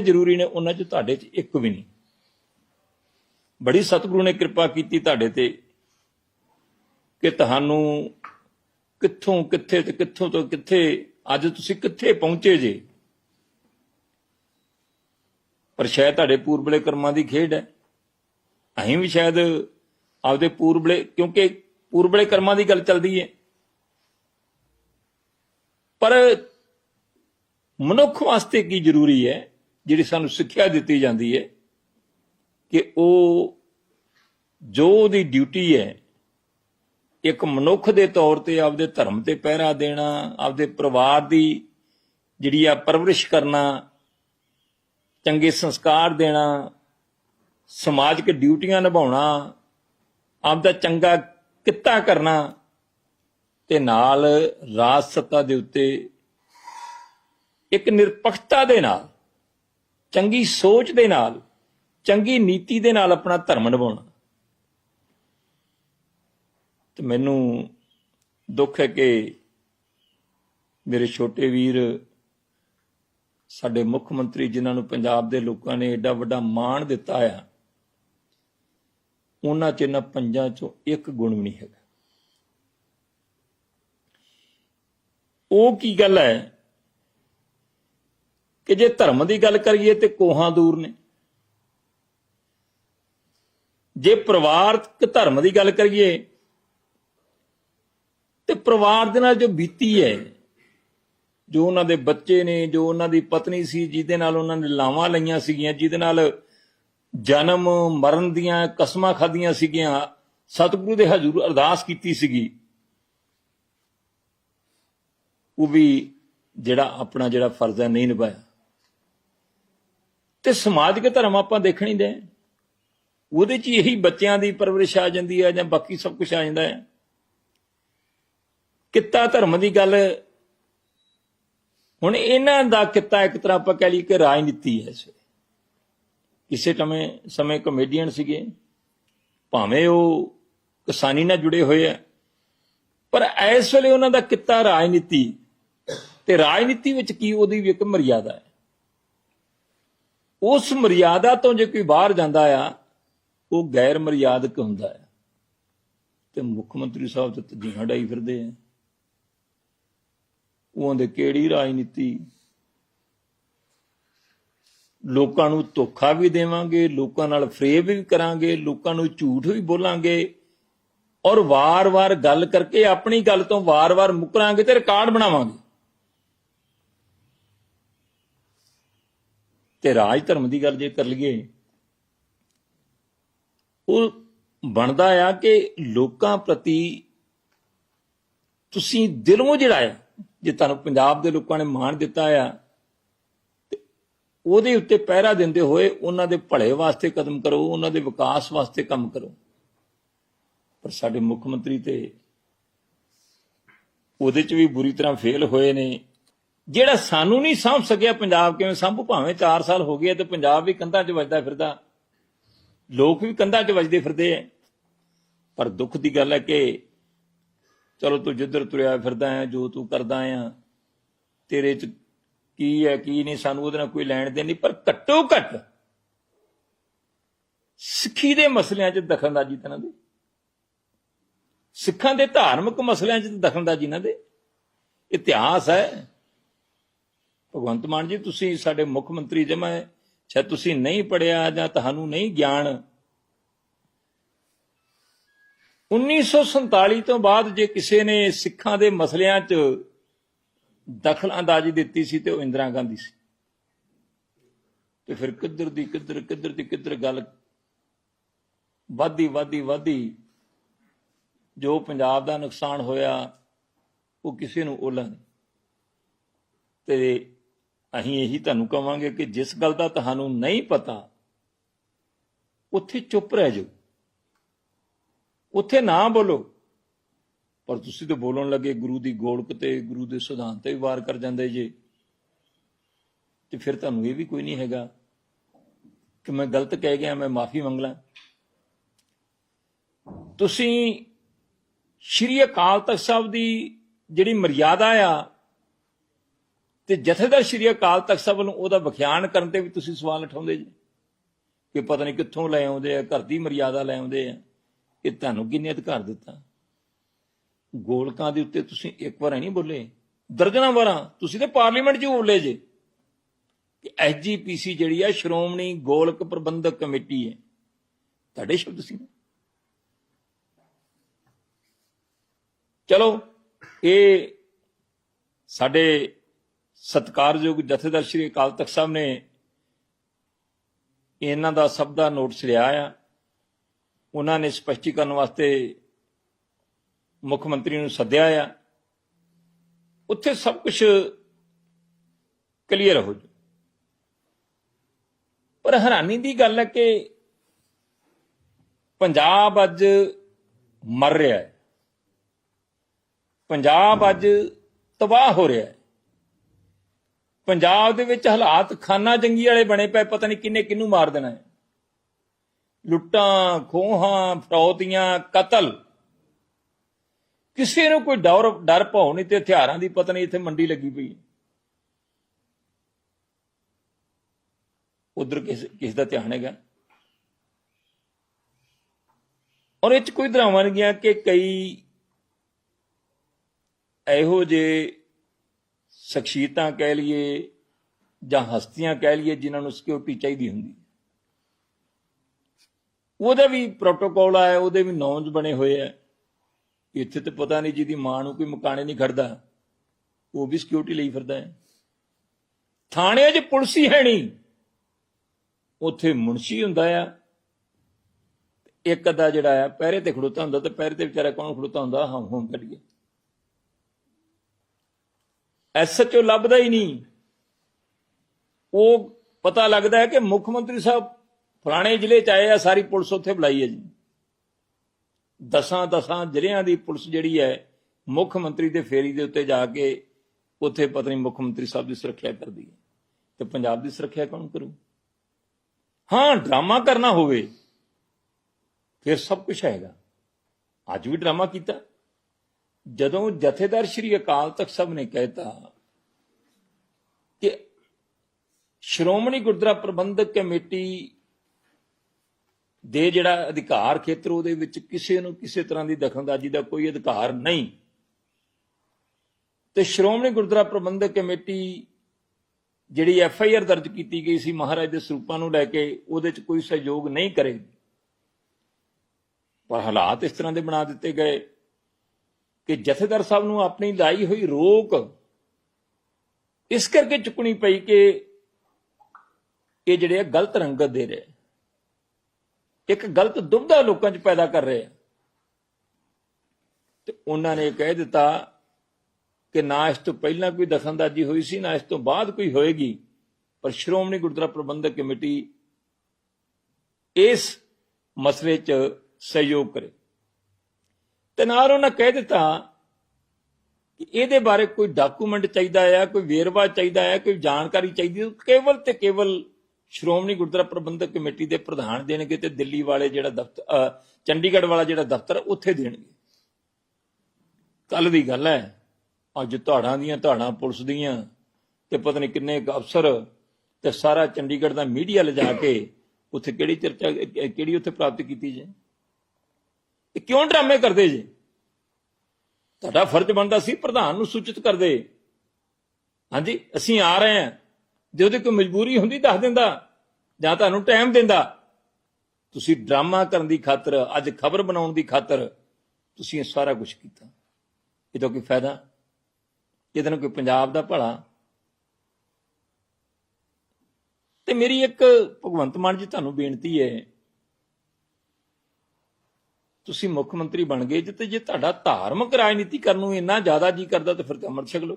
ਜ਼ਰੂਰੀ ਨੇ, ਉਹਨਾਂ 'ਚ ਤੁਹਾਡੇ 'ਚ ਇੱਕ ਵੀ ਨਹੀਂ। ਬੜੀ ਸਤਿਗੁਰੂ ਨੇ ਕਿਰਪਾ ਕੀਤੀ ਤੁਹਾਡੇ ਤੇ ਕਿ ਤੁਹਾਨੂੰ ਕਿੱਥੋਂ, ਕਿੱਥੇ ਤੇ ਕਿੱਥੋਂ ਤੋਂ ਕਿੱਥੇ, ਅੱਜ ਤੁਸੀਂ ਕਿੱਥੇ ਪਹੁੰਚੇ ਜੇ। ਪਰ ਸ਼ਾਇਦ ਤੁਹਾਡੇ ਪੂਰਬਲੇ ਕਰਮਾਂ ਦੀ ਖੇਡ ਹੈ। ਅਸੀਂ ਵੀ ਸ਼ਾਇਦ ਆਪਦੇ ਪੂਰਬਲੇ, ਕਿਉਂਕਿ ਪੂਰਬਲੇ ਕਰਮਾਂ ਦੀ ਗੱਲ ਚੱਲਦੀ ਹੈ। ਪਰ ਮਨੁੱਖ ਵਾਸਤੇ ਕੀ ਜ਼ਰੂਰੀ ਹੈ? ਜਿਹੜੀ ਸਾਨੂੰ ਸਿੱਖਿਆ ਦਿੱਤੀ ਜਾਂਦੀ ਹੈ ਕਿ ਉਹ ਜੋ ਉਹਦੀ ਡਿਊਟੀ ਹੈ, ਇੱਕ ਮਨੁੱਖ ਦੇ ਤੌਰ ਤੇ ਆਪਦੇ ਧਰਮ ਤੇ ਪਹਿਰਾ ਦੇਣਾ, ਆਪਦੇ ਪਰਿਵਾਰ ਦੀ ਜਿਹੜੀ ਆ ਪਰਵਰਿਸ਼ ਕਰਨਾ, ਚੰਗੇ ਸੰਸਕਾਰ ਦੇਣਾ, ਸਮਾਜਿਕ ਡਿਊਟੀਆਂ ਨਿਭਾਉਣਾ, ਆਪਦਾ ਚੰਗਾ ਕਿੱਤਾ ਕਰਨਾ ਤੇ ਨਾਲ ਰਾਜ ਸੱਤਾ ਦੇ ਉੱਤੇ ਇੱਕ ਨਿਰਪੱਖਤਾ ਦੇ ਨਾਲ ਚੰਗੀ ਸੋਚ ਦੇ ਨਾਲ, ਚੰਗੀ ਨੀਤੀ ਦੇ ਨਾਲ ਆਪਣਾ ਧਰਮ ਨਿਭਾਉਣਾ। ਤੇ ਮੈਨੂੰ ਦੁੱਖ ਹੈ ਕਿ ਮੇਰੇ ਛੋਟੇ ਵੀਰ, ਸਾਡੇ ਮੁੱਖ ਮੰਤਰੀ ਜਿਨ੍ਹਾਂ ਨੂੰ ਪੰਜਾਬ ਦੇ ਲੋਕਾਂ ਨੇ ਐਡਾ ਵੱਡਾ ਮਾਣ ਦਿੱਤਾ ਆ, ਉਹਨਾਂ ਚ ਇਹਨਾਂ ਪੰਜਾਂ ਚੋਂ ਇੱਕ ਗੁਣ ਵੀ ਨਹੀਂ ਹੈਗਾ। ਉਹ ਕੀ ਗੱਲ ਹੈ? ਕਿ ਜੇ ਧਰਮ ਦੀ ਗੱਲ ਕਰੀਏ ਤੇ ਕੋਹਾਂ ਦੂਰ ਨੇ। ਜੇ ਪਰਿਵਾਰਕ ਧਰਮ ਦੀ ਗੱਲ ਕਰੀਏ ਤੇ ਪਰਿਵਾਰ ਦੇ ਨਾਲ ਜੋ ਬੀਤੀ ਹੈ, ਜੋ ਉਹਨਾਂ ਦੇ ਬੱਚੇ ਨੇ, ਜੋ ਉਹਨਾਂ ਦੀ ਪਤਨੀ ਸੀ, ਜਿਹਦੇ ਨਾਲ ਉਹਨਾਂ ਨੇ ਲਾਵਾਂ ਲਈਆਂ ਸੀਗੀਆਂ, ਜਿਹਦੇ ਨਾਲ ਜਨਮ ਮਰਨ ਦੀਆਂ ਕਸਮਾਂ ਖਾਧੀਆਂ ਸੀਗੀਆਂ, ਸਤਿਗੁਰੂ ਦੇ ਹਜ਼ੂਰ ਅਰਦਾਸ ਕੀਤੀ ਸੀਗੀ, ਉਹ ਵੀ ਜਿਹੜਾ ਆਪਣਾ ਜਿਹੜਾ ਫਰਜ਼ ਹੈ ਨਹੀਂ ਨਿਭਾਇਆ। ਤੇ ਸਮਾਜਿਕ ਧਰਮ ਆਪਾਂ ਦੇਖਣੀ ਦੇ। ਉਹਦੇ 'ਚ ਇਹੀ ਬੱਚਿਆਂ ਦੀ ਪਰਵਰਿਸ਼ ਆ ਜਾਂਦੀ ਹੈ ਜਾਂ ਬਾਕੀ ਸਭ ਕੁਝ ਆ ਜਾਂਦਾ ਹੈ ਕਿੱਤਾ ਧਰਮ ਦੀ ਗੱਲ, ਹੁਣ ਇਹਨਾਂ ਦਾ ਕਿੱਤਾ ਇੱਕ ਤਰ੍ਹਾਂ ਆਪਾਂ ਕਹਿ ਲਈ ਕਿ ਰਾਜਨੀਤੀ ਹੈ ਇਸ ਵੇਲੇ। ਕਿਸੇ ਸਮੇਂ ਸਮੇਂ ਕਮੇਡੀਅਨ ਸੀਗੇ, ਭਾਵੇਂ ਉਹ ਕਿਸਾਨੀ ਨਾਲ ਜੁੜੇ ਹੋਏ ਆ, ਪਰ ਇਸ ਵੇਲੇ ਉਹਨਾਂ ਦਾ ਕਿੱਤਾ ਰਾਜਨੀਤੀ। ਤੇ ਰਾਜਨੀਤੀ ਵਿੱਚ ਕੀ ਉਹਦੀ ਵੀ ਇੱਕ ਮਰਿਆਦਾ ਹੈ। ਉਸ ਮਰਿਆਦਾ ਤੋਂ ਜੇ ਕੋਈ ਬਾਹਰ ਜਾਂਦਾ ਆ, ਉਹ ਗੈਰ ਮਰਿਆਦਕ ਹੁੰਦਾ ਹੈ ਤੇ ਮੁੱਖ ਮੰਤਰੀ ਸਾਹਿਬ ਤੇ ਤਜੀਹਾਂ ਡਾਈ ਫਿਰਦੇ ਆ। ਉਹਦੇ ਕਿਹੜੀ ਰਾਜਨੀਤੀ? ਲੋਕਾਂ ਨੂੰ ਧੋਖਾ ਵੀ ਦੇਵਾਂਗੇ, ਲੋਕਾਂ ਨਾਲ ਫਰੇਬ ਵੀ ਕਰਾਂਗੇ, ਲੋਕਾਂ ਨੂੰ ਝੂਠ ਵੀ ਬੋਲਾਂਗੇ ਔਰ ਵਾਰ-ਵਾਰ ਗੱਲ ਕਰਕੇ ਆਪਣੀ ਗੱਲ ਤੋਂ ਵਾਰ-ਵਾਰ ਮੁਕਰਾਂਗੇ ਤੇ ਰਿਕਾਰਡ ਬਣਾਵਾਂਗੇ। ਤੇ ਰਾਜ ਧਰਮ ਦੀ ਗੱਲ ਜੇ ਕਰ ਲਈਏ, ਉਹ ਬਣਦਾ ਆ ਕਿ ਲੋਕਾਂ ਪ੍ਰਤੀ ਤੁਸੀਂ ਦਿਲੋਂ ਜਿਹੜਾ ਆ, ਜੇ ਤੁਹਾਨੂੰ ਪੰਜਾਬ ਦੇ ਲੋਕਾਂ ਨੇ ਮਾਣ ਦਿੱਤਾ ਆ ਉਹਦੇ ਉੱਤੇ ਪਹਿਰਾ ਦਿੰਦੇ ਹੋਏ ਉਹਨਾਂ ਦੇ ਭਲੇ ਵਾਸਤੇ ਕਦਮ ਕਰੋ, ਉਹਨਾਂ ਦੇ ਵਿਕਾਸ ਵਾਸਤੇ ਕੰਮ ਕਰੋ। ਪਰ ਸਾਡੇ ਮੁੱਖ ਮੰਤਰੀ ਤੇ ਉਹਦੇ ਚ ਵੀ ਬੁਰੀ ਤਰ੍ਹਾਂ ਫੇਲ ਹੋਏ ਨੇ। ਜਿਹੜਾ ਸਾਨੂੰ ਨਹੀਂ ਸਮਝ ਸਕਿਆ ਪੰਜਾਬ ਕਿਵੇਂ ਸੰਭੂ? ਭਾਵੇਂ 4 ਸਾਲ ਹੋ ਗਏ ਤੇ ਪੰਜਾਬ ਵੀ ਕੰਧਾਂ 'ਚ ਵੱਜਦਾ ਫਿਰਦਾ। ਲੋਕ ਵੀ ਕੰਧਾਂ 'ਚ ਵੱਜਦੇ ਫਿਰਦੇ ਐ ਪਰ ਦੁੱਖ ਦੀ ਗੱਲ ਹੈ ਕਿ ਚਲੋ ਤੂੰ ਜਿੱਧਰ ਤੁਰਿਆ ਫਿਰਦਾ ਹੈ, ਜੋ ਤੂੰ ਕਰਦਾ ਆ ਤੇਰੇ 'ਚ ਕੀ ਹੈ, ਕੀ ਨਹੀਂ, ਸਾਨੂੰ ਉਹਦੇ ਨਾਲ ਕੋਈ ਲੈਣ ਦੇਣ ਨਹੀਂ। ਪਰ ਘੱਟੋ ਘੱਟ ਸਿੱਖੀ ਦੇ ਮਸਲਿਆਂ 'ਚ ਦਖਲਅੰਦਾਜ਼ੀ ਤਾਂ ਨਾ ਦੇ। ਸਿੱਖਾਂ ਦੇ ਧਾਰਮਿਕ ਮਸਲਿਆਂ 'ਚ ਦਖਲਅੰਦਾਜ਼ੀ ਨਾ ਦੇ। ਇਤਿਹਾਸ ਹੈ ਭਗਵੰਤ ਮਾਨ ਜੀ, ਤੁਸੀਂ ਸਾਡੇ ਮੁੱਖ ਮੰਤਰੀ ਜਮਾ ਹੈ। ਸ਼ਾਇਦ ਤੁਸੀਂ ਨਹੀਂ ਪੜਿਆ ਜਾਂ ਤੁਹਾਨੂੰ ਨਹੀਂ ਗਿਆਨ। 1947 ਤੋਂ ਬਾਅਦ ਜੇ ਕਿਸੇ ਨੇ ਸਿੱਖਾਂ ਦੇ ਮਸਲਿਆਂ 'ਚ ਦਖਲ ਅੰਦਾਜ਼ੀ ਦਿੱਤੀ ਸੀ ਤੇ ਉਹ ਇੰਦਰਾ ਗਾਂਧੀ ਸੀ। ਤੇ ਫਿਰ ਕਿੱਧਰ ਦੀ ਕਿੱਧਰ ਕਿੱਧਰ ਦੀ ਕਿੱਧਰ ਗੱਲ ਵਾਦੀ ਵਾਦੀ ਵਾਦੀ ਜੋ ਪੰਜਾਬ ਦਾ ਨੁਕਸਾਨ ਹੋਇਆ, ਉਹ ਕਿਸੇ ਨੂੰ ਓਲਾ ਨਹੀਂ। ਤੇ ਅਸੀਂ ਇਹੀ ਤੁਹਾਨੂੰ ਕਵਾਂਗੇ ਕਿ ਜਿਸ ਗੱਲ ਦਾ ਤੁਹਾਨੂੰ ਨਹੀਂ ਪਤਾ, ਉੱਥੇ ਚੁੱਪ ਰਹਿ ਜਾਓ। ਉੱਥੇ ਨਾ ਬੋਲੋ। ਪਰ ਤੁਸੀਂ ਤਾਂ ਬੋਲਣ ਲੱਗੇ, ਗੁਰੂ ਦੀ ਗੋਲਕ ਤੇ, ਗੁਰੂ ਦੇ ਸਿਧਾਂਤ ਤੇ ਵੀ ਵਾਰ ਕਰ ਜਾਂਦੇ ਜੇ। ਤੇ ਫਿਰ ਤੁਹਾਨੂੰ ਇਹ ਵੀ ਕੋਈ ਨਹੀਂ ਹੈਗਾ ਕਿ ਮੈਂ ਗਲਤ ਕਹਿ ਗਿਆ, ਮੈਂ ਮਾਫੀ ਮੰਗ ਲਾਂ। ਤੁਸੀਂ ਸ਼੍ਰੀ ਅਕਾਲ ਤਖਤ ਸਾਹਿਬ ਦੀ ਜਿਹੜੀ ਮਰਿਆਦਾ ਆ ਤੇ ਜਥੇਦਾਰ ਸ਼੍ਰੀ ਅਕਾਲ ਤਖਤ ਸਾਹਿਬ ਵੱਲੋਂ ਉਹਦਾ ਵਿਖਿਆਨ ਕਰਨ ਤੇ ਵੀ ਤੁਸੀਂ ਸਵਾਲ ਉਠਾਉਂਦੇ ਜੀ? ਕਿ ਪਤਾ ਨਹੀਂ ਕਿੱਥੋਂ ਲੈ ਆਉਂਦੇ ਆ, ਘਰ ਦੀ ਮਰਿਆਦਾ ਲੈ ਆਉਂਦੇ ਆ ਇਹ ਤੁਹਾਨੂੰ ਕਿੰਨੇ ਅਧਿਕਾਰ ਦਿੱਤਾ? ਗੋਲਕਾਂ ਦੇ ਉੱਤੇ ਤੁਸੀਂ ਇੱਕ ਵਾਰ ਨਹੀਂ ਬੋਲੇ ਦਰਜਨਾਂ ਵਾਰਾਂ, ਤੁਸੀਂ ਤੇ ਪਾਰਲੀਮੈਂਟ 'ਚ ਬੋਲੇ ਜੇ ਕਿ ਐਸਜੀਪੀਸੀ ਜਿਹੜੀ ਆ ਸ਼੍ਰੋਮਣੀ ਗੋਲਕ ਪ੍ਰਬੰਧਕ ਕਮੇਟੀ ਹੈ। ਤੁਹਾਡੇ ਸ਼ਬਦ ਸੀ ਨਾ। ਚਲੋ, ਇਹ ਸਾਡੇ ਸਤਿਕਾਰਯੋਗ ਜਥੇਦਾਰ ਸ਼੍ਰੀ ਅਕਾਲ ਤਖਤ ਸਾਹਿਬ ਨੇ ਇਹਨਾਂ ਦਾ ਸਭ ਦਾ ਨੋਟਿਸ ਲਿਆ ਆ। ਉਹਨਾਂ ਨੇ ਸਪਸ਼ਟੀਕਰਨ ਵਾਸਤੇ ਮੁੱਖ ਮੰਤਰੀ ਨੂੰ ਸੱਦਿਆ ਆ। ਉੱਥੇ ਸਭ ਕੁਝ ਕਲੀਅਰ ਹੋ ਜੂ ਪਰ ਹੈਰਾਨੀ ਦੀ ਗੱਲ ਹੈ ਕਿ ਪੰਜਾਬ ਅੱਜ ਮਰ ਰਿਹਾ ਹੈ। ਪੰਜਾਬ ਅੱਜ ਤਬਾਹ ਹੋ ਰਿਹਾ ਹੈ। ਪੰਜਾਬ ਦੇ ਵਿੱਚ ਹਾਲਾਤ ਖਾਨਾ ਜੰਗੀ ਵਾਲੇ ਬਣੇ ਪਏ, ਪਤਾ ਨਹੀਂ ਕਿੰਨੇ ਕਿੰਨੂੰ ਮਾਰ ਦੇਣਾ ਹੈ। ਲੁੱਟਾਂ, ਖੋਹਾਂ ਫਰੌਤੀਆਂ ਕਤਲ। ਕਿਸੇ ਨੂੰ ਕੋਈ ਡਰ ਡਰ ਭੌ ਨਹੀਂ ਤੇ ਹਥਿਆਰਾਂ ਦੀ ਪਤਾ ਨਹੀਂ ਇੱਥੇ ਮੰਡੀ ਲੱਗੀ ਪਈ ਉਧਰ ਕਿਸ ਕਿਸ ਦਾ ਧਿਆਨ ਹੈਗਾ? ਔਰ ਇਹ ਚ ਕੋਈ ਦਰਾਵਾਂ ਨਹੀਂ ਗਿਆ ਕਿ ਕਈ ਇਹੋ ਜਿਹੇ ਸ਼ਖਸੀਅਤਾਂ ਕਹਿ ਲਈਏ ਜਾਂ ਹਸਤੀਆਂ ਕਹਿ ਲਈਏ ਜਿਨ੍ਹਾਂ ਨੂੰ ਸਿਕਿਉਰਿਟੀ ਚਾਹੀਦੀ ਹੁੰਦੀ। ਉਹਦਾ ਵੀ ਪ੍ਰੋਟੋਕੋਲ ਆਇਆ, ਉਹਦੇ ਵੀ ਨੌਂਜ ਬਣੇ ਹੋਏ ਆ। ਇੱਥੇ ਤੇ ਪਤਾ ਨਹੀਂ ਜਿਹਦੀ ਮਾਂ ਨੂੰ ਕੋਈ ਮਕਾਨੇ ਨਹੀਂ ਖੜਦਾ, ਉਹ ਵੀ ਸਿਕਿਉਰਿਟੀ ਲਈ ਫਿਰਦਾ ਹੈ। ਥਾਣਿਆਂ 'ਚ ਪੁਲਿਸ ਹੀ ਹੈ ਨਹੀਂ। ਉੱਥੇ ਮੁਨਸ਼ੀ ਹੁੰਦਾ ਆ। ਇੱਕ ਅੱਧਾ ਜਿਹੜਾ ਆ, ਪਹਿਰੇ ਤੇ ਖੜੋਤਾ ਹੁੰਦਾ ਤੇ ਪਹਿਰੇ ਤੇ ਵਿਚਾਰਾ ਕੌਣ ਖੜੋਤਾ ਹੁੰਦਾ? ਹਾਂ ਹੋਂ ਕੱਢੀਏ ਐਸਐਚਓ ਲੱਭਦਾ ਹੀ ਨਹੀਂ। ਉਹ ਪਤਾ ਲੱਗਦਾ ਹੈ ਕਿ ਮੁੱਖ ਮੰਤਰੀ ਸਾਹਿਬ ਫਲਾਣੇ ਜ਼ਿਲ੍ਹੇ ਚ ਆਏ ਆ, ਸਾਰੀ ਪੁਲਿਸ ਉੱਥੇ ਬੁਲਾਈ ਹੈ ਜੀ। ਦਸਾਂ ਦਸਾਂ ਜ਼ਿਲ੍ਹਿਆਂ ਦੀ ਪੁਲਿਸ ਜਿਹੜੀ ਹੈ, ਮੁੱਖ ਮੰਤਰੀ ਦੇ ਫੇਰੀ ਦੇ ਉੱਤੇ ਜਾ ਕੇ ਉੱਥੇ ਪਤਾ ਨਹੀਂ ਮੁੱਖ ਮੰਤਰੀ ਸਾਹਿਬ ਦੀ ਸੁਰੱਖਿਆ ਕਰਦੀ ਹੈ। ਤੇ ਪੰਜਾਬ ਦੀ ਸੁਰੱਖਿਆ ਕੌਣ ਕਰੂ? ਹਾਂ, ਡਰਾਮਾ ਕਰਨਾ ਹੋਵੇ, ਫਿਰ ਸਭ ਕੁਝ ਹੈਗਾ। ਅੱਜ ਵੀ ਡਰਾਮਾ ਕੀਤਾ। ਜਦੋਂ ਜਥੇਦਾਰ ਸ਼੍ਰੀ ਅਕਾਲ ਤਖਤ ਸਾਹਿਬ ਨੇ ਕਹਿਤਾ ਕਿ ਸ਼੍ਰੋਮਣੀ ਗੁਰਦੁਆਰਾ ਪ੍ਰਬੰਧਕ ਕਮੇਟੀ ਦੇ ਜਿਹੜਾ ਅਧਿਕਾਰ ਖੇਤਰ ਉਹਦੇ ਵਿੱਚ ਕਿਸੇ ਨੂੰ ਕਿਸੇ ਤਰ੍ਹਾਂ ਦੀ ਦਖਲਅੰਦਾਜ਼ੀ ਦਾ ਕੋਈ ਅਧਿਕਾਰ ਨਹੀਂ। ਤੇ ਸ਼੍ਰੋਮਣੀ ਗੁਰਦੁਆਰਾ ਪ੍ਰਬੰਧਕ ਕਮੇਟੀ ਜਿਹੜੀ ਐਫ ਆਈ ਆਰ ਦਰਜ ਕੀਤੀ ਗਈ ਸੀ ਮਹਾਰਾਜ ਦੇ ਸਰੂਪਾਂ ਨੂੰ ਲੈ ਕੇ, ਉਹਦੇ 'ਚ ਕੋਈ ਸਹਿਯੋਗ ਨਹੀਂ ਕਰੇਗੀ। ਪਰ ਹਾਲਾਤ ਇਸ ਤਰ੍ਹਾਂ ਦੇ ਬਣਾ ਦਿੱਤੇ ਗਏ। ਕਿ ਜਥੇਦਾਰ ਸਾਹਿਬ ਨੂੰ ਆਪਣੀ ਲਾਈ ਹੋਈ ਰੋਕ ਇਸ ਕਰਕੇ ਚੁੱਕਣੀ ਪਈ ਕਿ ਇਹ ਜਿਹੜੇ ਆ ਗਲਤ ਰੰਗਤ ਦੇ ਰਹੇ ਇੱਕ ਗਲਤ ਦੁਬਦਾ ਲੋਕਾਂ 'ਚ ਪੈਦਾ ਕਰ ਰਹੇ ਤੇ ਉਹਨਾਂ ਨੇ ਕਹਿ ਦਿੱਤਾ ਕਿ ਨਾ ਇਸ ਤੋਂ ਪਹਿਲਾਂ ਕੋਈ ਦਖਲਅੰਦਾਜ਼ੀ ਹੋਈ ਸੀ, ਨਾ ਇਸ ਤੋਂ ਬਾਅਦ ਕੋਈ ਹੋਏਗੀ, ਪਰ ਸ਼੍ਰੋਮਣੀ ਗੁਰਦੁਆਰਾ ਪ੍ਰਬੰਧਕ ਕਮੇਟੀ ਇਸ ਮਸਲੇ 'ਚ ਸਹਿਯੋਗ ਕਰੇ। ਤੇ ਨਾਲ ਉਹਨਾਂ ਕਹਿ ਦਿੱਤਾ ਕਿ ਇਹਦੇ ਬਾਰੇ ਕੋਈ ਡਾਕੂਮੈਂਟ ਚਾਹੀਦਾ ਹੈ ਕੋਈ ਵੇਰਵਾ ਚਾਹੀਦਾ ਹੈ ਕੋਈ ਜਾਣਕਾਰੀ ਚਾਹੀਦੀ ਹੈ ਕੇਵਲ ਤੇ ਕੇਵਲ ਸ਼੍ਰੋਮਣੀ ਗੁਰਦੁਆਰਾ ਪ੍ਰਬੰਧਕ ਕਮੇਟੀ ਦੇ ਪ੍ਰਧਾਨ ਦੇਣਗੇ ਤੇ ਦਿੱਲੀ ਵਾਲੇ ਜਿਹੜਾ ਦਫ਼ਤਰ ਅਹ, ਚੰਡੀਗੜ੍ਹ ਵਾਲਾ ਜਿਹੜਾ ਦਫ਼ਤਰ ਉੱਥੇ ਦੇਣਗੇ। ਕੱਲ ਦੀ ਗੱਲ ਹੈ ਅੱਜ ਧਾੜਾਂ ਦੀਆਂ ਧਾੜਾਂ ਪੁਲਿਸ ਦੀਆਂ ਤੇ ਪਤਾ ਨਹੀਂ ਕਿੰਨੇ ਅਫਸਰ ਤੇ ਸਾਰਾ ਚੰਡੀਗੜ੍ਹ ਦਾ ਮੀਡੀਆ ਲਿਜਾ ਕੇ ਉੱਥੇ ਕਿਹੜੀ ਚਰਚਾ ਕਿਹੜੀ ਉੱਥੇ ਪ੍ਰਾਪਤ ਕੀਤੀ ਜੇ? ਇਹ ਕਿਉਂ ਡਰਾਮੇ ਕਰਦੇ ਜੇ? ਤੁਹਾਡਾ ਫਰਜ਼ ਬਣਦਾ ਸੀ ਪ੍ਰਧਾਨ ਨੂੰ ਸੂਚਿਤ ਕਰਦੇ ਹਾਂਜੀ, ਅਸੀਂ ਆ ਰਹੇ ਹਾਂ। ਜੇ ਉਹਦੀ ਕੋਈ ਮਜਬੂਰੀ ਹੁੰਦੀ, ਦੱਸ ਦਿੰਦਾ। ਜਾਂ ਤੁਹਾਨੂੰ ਟਾਈਮ ਦਿੰਦਾ। ਤੁਸੀਂ ਡਰਾਮਾ ਕਰਨ ਦੀ ਖਾਤਰ, ਅੱਜ ਖਬਰ ਬਣਾਉਣ ਦੀ ਖਾਤਰ ਤੁਸੀਂ ਇਹ ਸਾਰਾ ਕੁਝ ਕੀਤਾ। ਇਹਦਾ ਕੋਈ ਫਾਇਦਾ? ਇਹਦੇ ਨਾਲ ਕੋਈ ਪੰਜਾਬ ਦਾ ਭਲਾ? ਤੇ ਮੇਰੀ ਇੱਕ ਭਗਵੰਤ ਮਾਨ ਜੀ, ਤੁਹਾਨੂੰ ਬੇਨਤੀ ਹੈ ਤੁਸੀਂ ਮੁੱਖ ਮੰਤਰੀ ਬਣ ਗਏ ਜੇ ਤੇ ਜੇ ਤੁਹਾਡਾ ਧਾਰਮਿਕ ਰਾਜਨੀਤੀ ਕਰਨ ਨੂੰ ਇੰਨਾ ਜ਼ਿਆਦਾ ਜੀ ਕਰਦਾ ਤਾਂ ਫਿਰ ਤੇ ਅੰਮ੍ਰਿਤ ਛਕ ਲਓ।